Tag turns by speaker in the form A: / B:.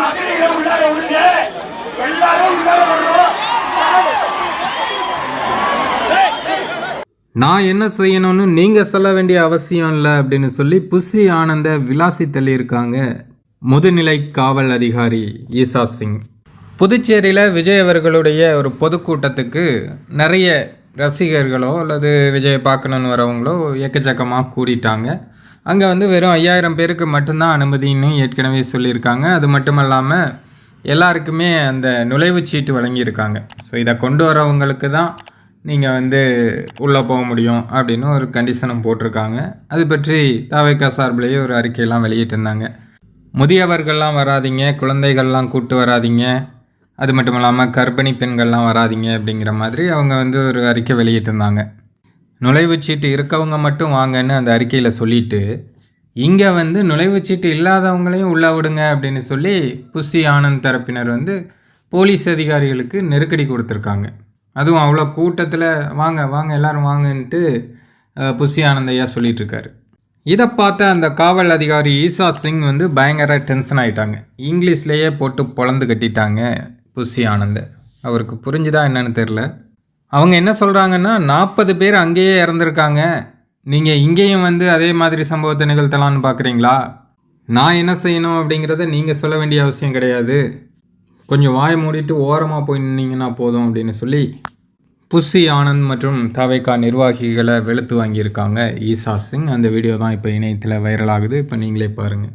A: மகளிரை உள்ளார விடுங்க எல்லாரும் உள்ளார வரணும்
B: நான் என்ன செய்யணும்னு நீங்கள் சொல்ல வேண்டிய அவசியம் இல்லை அப்படின்னு சொல்லி புஷி ஆனந்த விலாசி தள்ளியிருக்காங்க. முதுநிலை காவல் அதிகாரி ஈசா சிங். புதுச்சேரியில் விஜய் அவர்களுடைய ஒரு பொதுக்கூட்டத்துக்கு நிறைய ரசிகர்களோ அல்லது விஜயை பார்க்கணுன்னு வரவங்களோ எக்கச்சக்கமாக கூடிட்டாங்க. அங்கே வந்து வெறும் ஐயாயிரம் பேருக்கு மட்டும்தான் அனுமதின்னு ஏற்கனவே சொல்லியிருக்காங்க. அது மட்டும் இல்லாமல் எல்லாருக்குமே அந்த நுழைவுச் சீட்டு வழங்கியிருக்காங்க. ஸோ இதை கொண்டு வரவங்களுக்கு தான் நீங்கள் வந்து உள்ளே போக முடியும் அப்படின்னு ஒரு கண்டிஷனும் போட்டிருக்காங்க. அது பற்றி தாவேக்கா சார்பிலேயே ஒரு அறிக்கையெல்லாம் வெளியிட்டிருந்தாங்க. முதியவர்கள்லாம் வராதீங்க குழந்தைகள்லாம் கூட்டு வராதீங்க. அது மட்டும் இல்லாமல் கர்ப்பிணி பெண்கள்லாம் வராதிங்க அப்படிங்கிற மாதிரி அவங்க வந்து ஒரு அறிக்கை வெளியிட்டிருந்தாங்க. நுழைவுச்சீட்டு இருக்கவங்க மட்டும் வாங்கன்னு அந்த அறிக்கையில் சொல்லிட்டு இங்கே வந்து நுழைவுச்சீட்டு இல்லாதவங்களையும் உள்ளே விடுங்க அப்படின்னு சொல்லி புஷி ஆனந்த் தரப்பினர் வந்து போலீஸ் அதிகாரிகளுக்கு நெருக்கடி கொடுத்துருக்காங்க. அதுவும் அவ்வளோ கூட்டத்தில் வாங்க வாங்க எல்லாரும் வாங்கன்ட்டு புஷி ஆனந்த் ஐயா இதை பார்த்த அந்த காவல் அதிகாரி ஈசா சிங் வந்து பயங்கர டென்ஷன் ஆகிட்டாங்க இங்கிலீஷ்லேயே போட்டு பொழந்து கட்டிட்டாங்க புஷி ஆனந்த். அவருக்கு புரிஞ்சுதா என்னன்னு தெரில. அவங்க என்ன சொல்கிறாங்கன்னா நாற்பது பேர் அங்கேயே இறந்துருக்காங்க. நீங்கள் இங்கேயும் வந்து அதே மாதிரி சம்பவத்தை நிகழ்த்தலான்னு பார்க்குறீங்களா நான் என்ன செய்யணும் அப்படிங்கிறத நீங்கள் சொல்ல வேண்டிய அவசியம் கிடையாது. கொஞ்சம் வாயை மூடிட்டு ஓரமாக போய் நின்னீங்கன்னா போதும் அப்படின்னு சொல்லி புஷி ஆனந்த் மற்றும் தவைக்கா நிர்வாகிகளை வெளுத்து வாங்கியிருக்காங்க. ஈசா சிங். அந்த வீடியோ தான் இப்போ இணையத்தில் வைரல் ஆகுது. இப்போ நீங்களே பாருங்கள்